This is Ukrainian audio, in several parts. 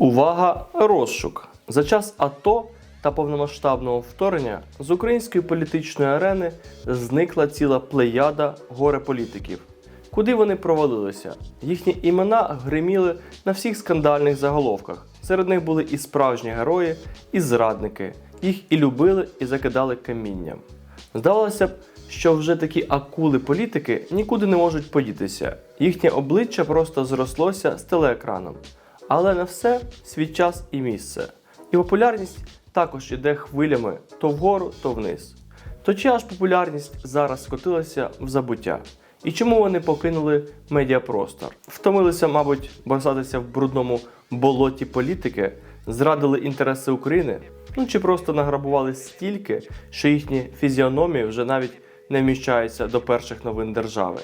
Увага! Розшук! За час АТО та повномасштабного вторгнення з української політичної арени зникла ціла плеяда горе-політиків. Куди вони провалилися? Їхні імена гриміли на всіх скандальних заголовках. Серед них були і справжні герої, і зрадники. Їх і любили, і закидали камінням. Здавалося б, що вже такі акули політики нікуди не можуть подітися. Їхнє обличчя просто зрослося з телеекраном. Але на все свій час і місце. І популярність також іде хвилями то вгору, то вниз. То чия ж популярність зараз скотилася в забуття? І чому вони покинули медіапростор? Втомилися, мабуть, борсатися в брудному болоті політики, зрадили інтереси України, ну чи просто награбували стільки, що їхні фізіономії вже навіть не вміщаються до перших новин держави.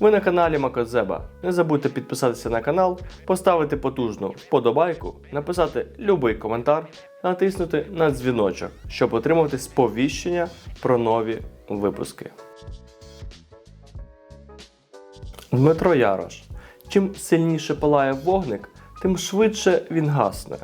Ви на каналі Макозеба. Не забудьте підписатися на канал, поставити потужну вподобайку, написати любий коментар, натиснути на дзвіночок, щоб отримувати сповіщення про нові випуски. Дмитро Ярош. Чим сильніше палає вогник, тим швидше він гасне.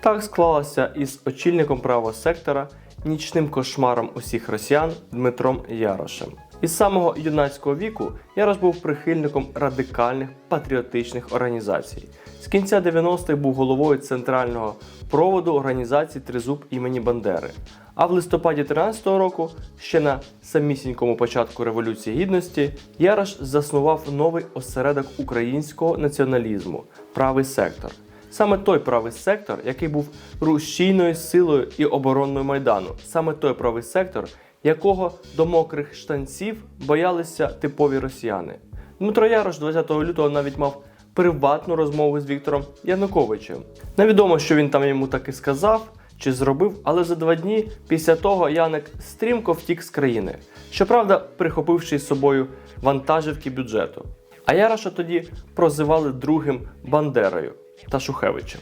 Так склалося із очільником правого сектора, нічним кошмаром усіх росіян Дмитром Ярошем. Із самого юнацького віку Ярош був прихильником радикальних патріотичних організацій. З кінця 90-х був головою центрального проводу організації Тризуб імені Бандери. А в листопаді 13-го року, ще на самісінькому початку Революції Гідності, Ярош заснував новий осередок українського націоналізму правий сектор. Саме той правий сектор, який був рушійною силою і оборонною майдану, саме той правий сектор, якого до мокрих штанців боялися типові росіяни. Дмитро Ярош 20 лютого навіть мав приватну розмову з Віктором Януковичем. Невідомо, що він там йому таки сказав чи зробив, але за два дні після того Яник стрімко втік з країни, щоправда, прихопивши з собою вантажівки бюджету. А Яроша тоді прозивали другим Бандерою та Шухевичем.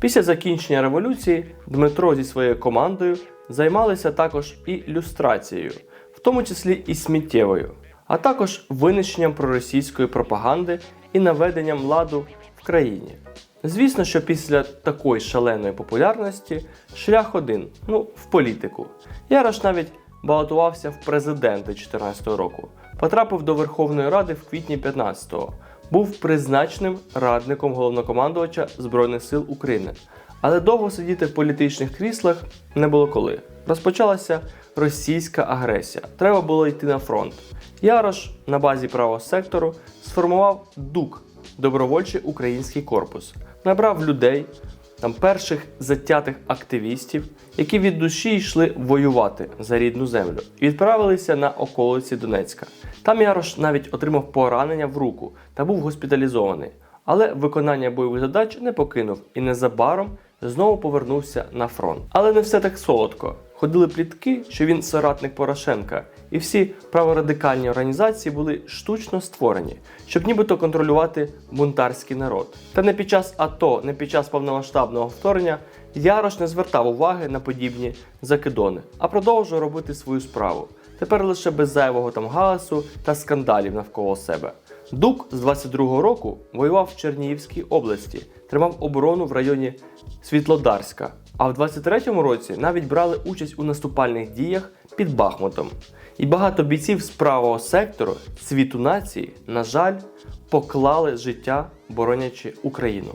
Після закінчення революції Дмитро зі своєю командою займалися також і люстрацією, в тому числі і сміттєвою, а також винищенням проросійської пропаганди і наведенням ладу в країні. Звісно, що після такої шаленої популярності шлях один ну, в політику. Ярош навіть балотувався в президенти 2014 року, потрапив до Верховної Ради в квітні 15-го, був призначеним радником головнокомандувача Збройних сил України. Але довго сидіти в політичних кріслах не було коли. Розпочалася російська агресія. Треба було йти на фронт. Ярош на базі правого сектору сформував ДУК добровольчий український корпус, набрав людей, там перших затятих активістів, які від душі йшли воювати за рідну землю, і відправилися на околиці Донецька. Там Ярош навіть отримав поранення в руку та був госпіталізований. Але виконання бойових задач не покинув і незабаром знову повернувся на фронт. Але не все так солодко. Ходили плітки, що він соратник Порошенка, і всі праворадикальні організації були штучно створені, щоб нібито контролювати бунтарський народ. Та не під час АТО, не під час повномасштабного вторгнення Ярош не звертав уваги на подібні закидони, а продовжував робити свою справу. Тепер лише без зайвого там галасу та скандалів навколо себе. Дук з 22-го року воював в Чернігівській області, тримав оборону в районі Світлодарська. А в 23-му році навіть брали участь у наступальних діях під Бахмутом. І багато бійців з правого сектору світу нації, на жаль, поклали життя, боронячи Україну.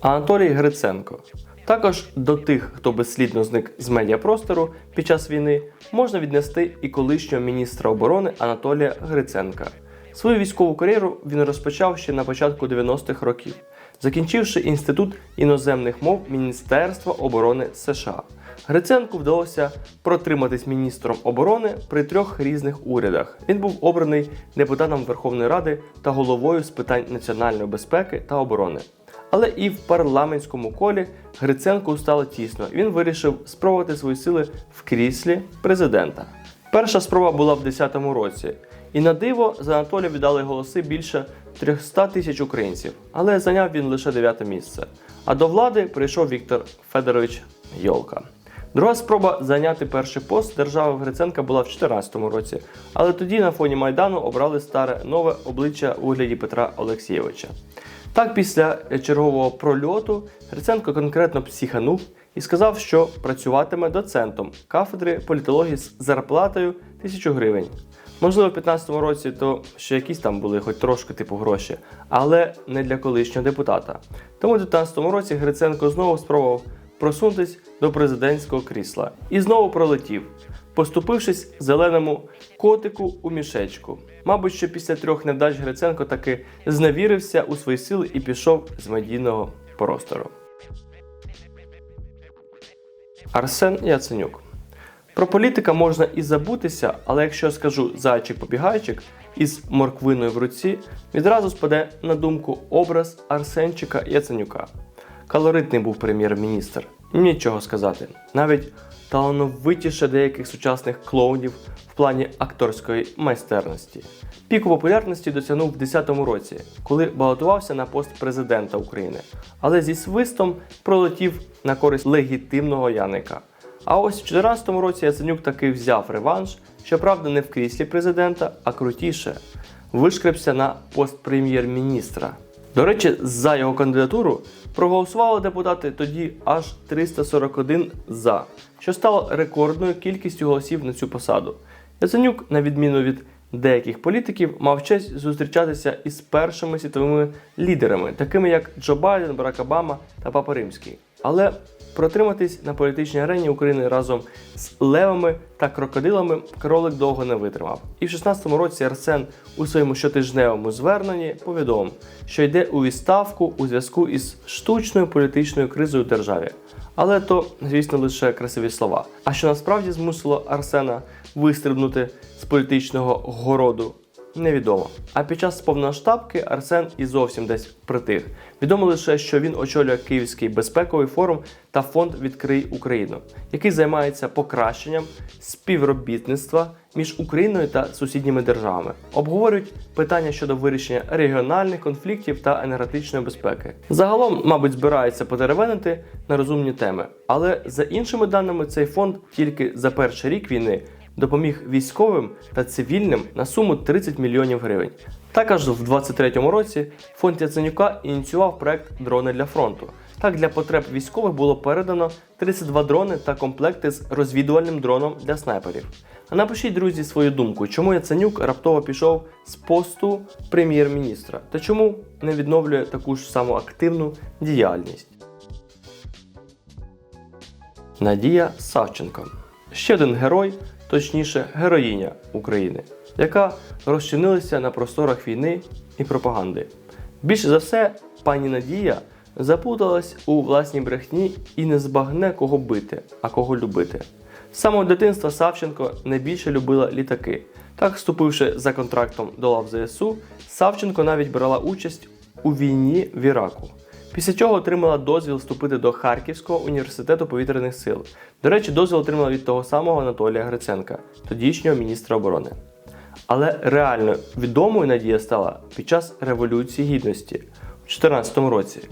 Анатолій Гриценко. Також до тих, хто безслідно зник з медіапростору під час війни, можна віднести і колишнього міністра оборони Анатолія Гриценка. Свою військову кар'єру він розпочав ще на початку 90-х років, закінчивши інститут іноземних мов Міністерства оборони США. Гриценку вдалося протриматись міністром оборони при трьох різних урядах. Він був обраний депутатом Верховної Ради та головою з питань національної безпеки та оборони. Але і в парламентському колі Гриценку стало тісно. Він вирішив спробувати свої сили в кріслі президента. Перша спроба була в 2010 році, і на диво за Анатолія віддали голоси більше 300 тисяч українців, але зайняв він лише дев'яте місце. А до влади прийшов Віктор Федорович Йолка. Друга спроба зайняти перший пост держави Гриценка була в 2014 році, але тоді на фоні Майдану обрали старе нове обличчя у вигляді Петра Олексійовича. Так, після чергового прольоту Гриценко конкретно психанув і сказав, що працюватиме доцентом кафедри політології з зарплатою 1000 гривень. Можливо, в 2015 році то ще якісь там були, хоч трошки типу гроші, але не для колишнього депутата. Тому в 2019 році Гриценко знову спробував просунутись до президентського крісла і знову пролетів, поступившись зеленому котику у мішечку. Мабуть, що після трьох невдач Гриценко таки зневірився у свої сили і пішов з медійного простору. Арсен Яценюк. Про політика можна і забутися, але якщо я скажу зайчик-побігайчик із морквиною в руці, відразу спаде на думку образ Арсенчика Яценюка. Калоритний був прем'єр-міністр. Нічого сказати. Навіть талановитіше деяких сучасних клоунів в плані акторської майстерності. Піку популярності досягнув в 2010 році, коли балотувався на пост президента України, але зі свистом пролетів на користь легітимного Яника. А ось в 2014 році Яценюк таки взяв реванш, щоправда, не в кріслі президента, а крутіше вишкребся на пост прем'єр-міністра. До речі, за його кандидатуру проголосували депутати тоді аж 341 за, що стало рекордною кількістю голосів на цю посаду. Яценюк, на відміну від деяких політиків, мав честь зустрічатися із першими світовими лідерами, такими як Джо Байден, Барак Обама та Папа Римський. Але протриматись на політичній арені України разом з левами та крокодилами кролик довго не витримав. І в 16-му році Арсен у своєму щотижневому зверненні повідомив, що йде у відставку у зв'язку із штучною політичною кризою в державі. Але то, звісно, лише красиві слова. А що насправді змусило Арсена вистрибнути з політичного городу, невідомо. А під час повноштабки Арсен і зовсім десь притих. Відомо лише, що він очолює Київський безпековий форум та фонд Відкрий Україну, який займається покращенням співробітництва між Україною та сусідніми державами. Обговорюють питання щодо вирішення регіональних конфліктів та енергетичної безпеки. Загалом, мабуть, збираються потеревенити на розумні теми, але за іншими даними, цей фонд тільки за перший рік війни допоміг військовим та цивільним на суму 30 мільйонів гривень. Також в 2023 році фонд Яценюка ініціював проект Дрони для фронту. Так, для потреб військових було передано 32 дрони та комплекти з розвідувальним дроном для снайперів. А напишіть, друзі, свою думку, чому Яценюк раптово пішов з посту прем'єр-міністра та чому не відновлює таку ж саму активну діяльність. Надія Савченко. Ще один герой, точніше, героїня України, яка розчинилася на просторах війни і пропаганди. Більше за все, пані Надія заплуталась у власній брехні і не збагне кого бити, а кого любити. З самого дитинства Савченко найбільше любила літаки. Так, вступивши за контрактом до лав ЗСУ, Савченко навіть брала участь у війні в Іраку. Після чого отримала дозвіл вступити до Харківського університету повітряних сил. До речі, дозвіл отримала від того самого Анатолія Гриценка, тодішнього міністра оборони. Але реально відомою Надія стала під час Революції Гідності у 2014 році.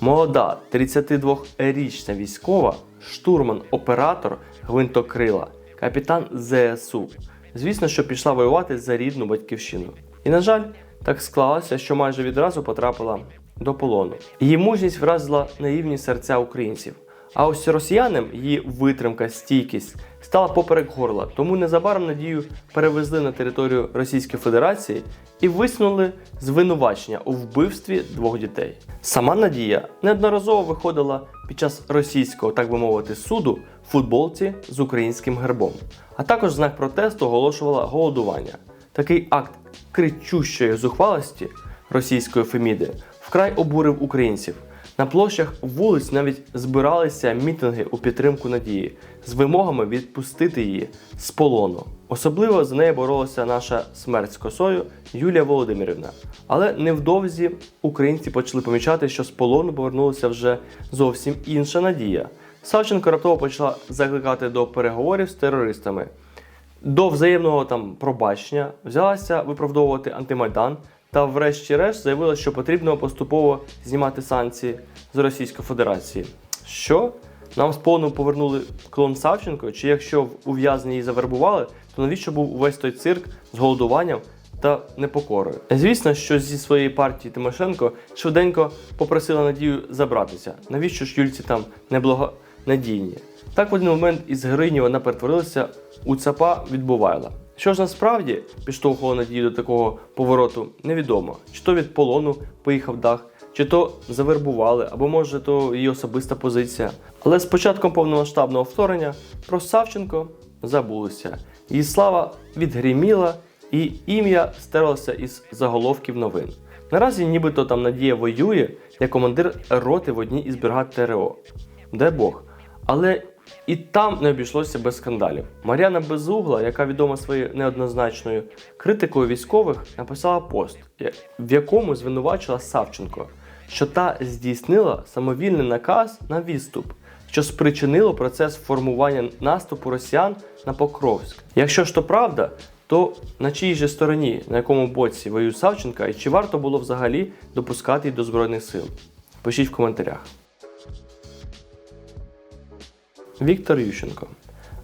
Молода 32-річна військова, штурман-оператор гвинтокрила, капітан ЗСУ. Звісно, що пішла воювати за рідну батьківщину. І, на жаль, так склалося, що майже відразу потрапила до полону. Її мужність вразила наївні серця українців. А ось росіянам її витримка, стійкість стала поперек горла, тому незабаром Надію перевезли на територію Російської Федерації і висунули звинувачення у вбивстві двох дітей. Сама Надія неодноразово виходила під час російського, так би мовити, суду в футболці з українським гербом, а також знак протесту оголошувала голодування. Такий акт кричущої зухвалості російської Феміди вкрай обурив українців. На площах вулиць навіть збиралися мітинги у підтримку надії з вимогами відпустити її з полону. Особливо за неї боролася наша смерть з косою Юлія Володимирівна. Але невдовзі українці почали помічати, що з полону повернулася вже зовсім інша надія. Савченко раптово почала закликати до переговорів з терористами. До взаємного там пробачення взялася виправдовувати антимайдан та, врешті-решт, заявила, що потрібно поступово знімати санкції з Російської Федерації. Що? Нам з полону повернули клон Савченко? Чи якщо в ув'язненні її завербували, то навіщо був увесь той цирк з голодуванням та непокорою. Звісно, що зі своєї партії Тимошенко швиденько попросила Надію забратися. Навіщо ж Юльці там неблагонадійні? Так в один момент із героїні вона перетворилася у цапа від Бувайла. Що ж насправді підштовхувало Надію до такого повороту, невідомо. Чи то від полону поїхав дах, чи то завербували, або може то її особиста позиція. Але з початком повномасштабного вторгнення про Савченко забулося. Її слава відгриміла, і ім'я стерлося із заголовків новин. Наразі нібито там Надія воює як командир роти в одній із бригад ТРО. Дай Бог. Але і там не обійшлося без скандалів. Мар'яна Безугла, яка відома своєю неоднозначною критикою військових, написала пост, в якому звинувачила Савченко, що та здійснила самовільний наказ на відступ, що спричинило процес формування наступу росіян на Покровськ. Якщо ж то правда, то на чиїй же стороні, на якому боці воює Савченка, і чи варто було взагалі допускати її до Збройних сил? Пишіть в коментарях. Віктор Ющенко.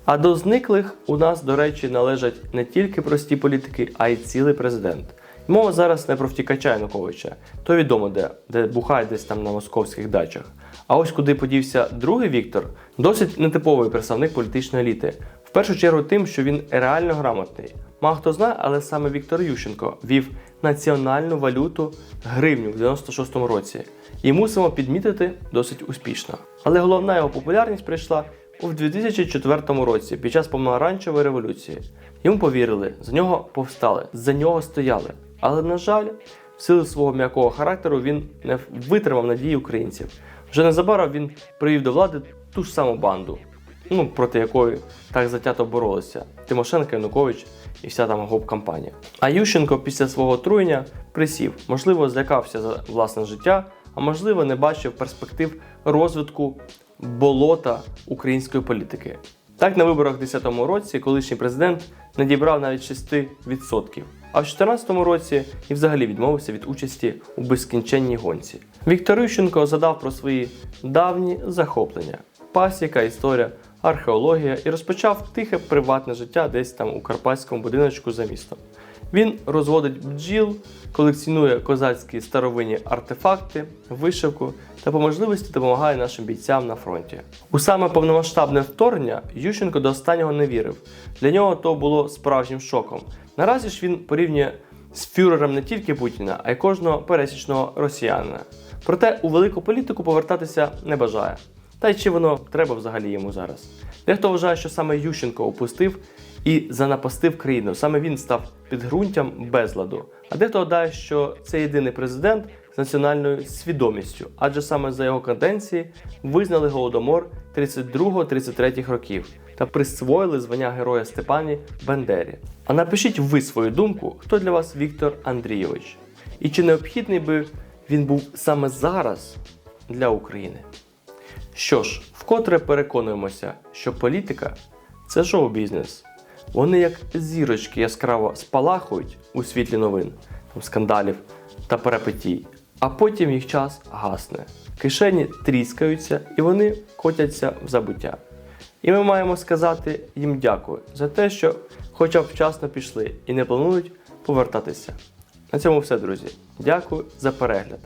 А до зниклих у нас, до речі, належать не тільки прості політики, а й цілий президент. Мова зараз не про втікача Януковича, то відомо де, де бухає десь там на московських дачах. А ось куди подівся другий Віктор, досить нетиповий представник політичної еліти. В першу чергу тим, що він реально грамотний. Мало хто знає, але саме Віктор Ющенко вів національну валюту гривню в 96-му році. І мусимо підмітити досить успішно. Але головна його популярність прийшла у 2004 році під час помаранчевої революції. Йому повірили, за нього повстали, за нього стояли. Але, на жаль, в силу свого м'якого характеру він не витримав надії українців. Вже незабаром він привів до влади ту ж саму банду, ну, проти якої так затято боролися Тимошенко, Янукович і вся там гоп-кампанія. А Ющенко після свого отруєння присів, можливо, злякався за власне життя, а можливо, не бачив перспектив розвитку болота української політики. Так, на виборах у 2010 році колишній президент не дібрав навіть 6%, а в 2014 році і взагалі відмовився від участі у безкінченній гонці. Віктор Ющенко задав про свої давні захоплення: пасіка, історія, археологія і розпочав тихе приватне життя десь там у карпатському будиночку за містом. Він розводить бджіл, колекціонує козацькі старовинні артефакти, вишивку та по можливості допомагає нашим бійцям на фронті. У саме повномасштабне вторгнення Ющенко до останнього не вірив. Для нього то було справжнім шоком. Наразі ж він порівнює з фюрером не тільки Путіна, а й кожного пересічного росіянина. Проте у велику політику повертатися не бажає. Та й чи воно треба взагалі йому зараз? Дехто вважає, що саме Ющенко опустив і занапастив країну. Саме він став підґрунтям безладу. А дехто гадає, що це єдиний президент з національною свідомістю, адже саме за його каденції визнали голодомор 32-33 років та присвоїли звання Героя Степані Бендері. А напишіть ви свою думку, хто для вас Віктор Андрійович, і чи необхідний би він був саме зараз для України? Що ж, вкотре переконуємося, що політика це шоу-бізнес. Вони як зірочки яскраво спалахують у світлі новин, скандалів та перепитій, а потім їх час гасне. Кишені тріскаються і вони котяться в забуття. І ми маємо сказати їм дякую за те, що хоча б вчасно пішли і не планують повертатися. На цьому все, друзі. Дякую за перегляд.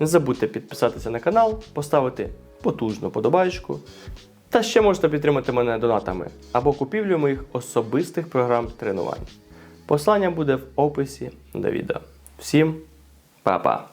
Не забудьте підписатися на канал, поставити потужну подобайку. Та ще можете підтримати мене донатами або купівлю моїх особистих програм тренувань. Послання буде в описі до відео. Всім па-па!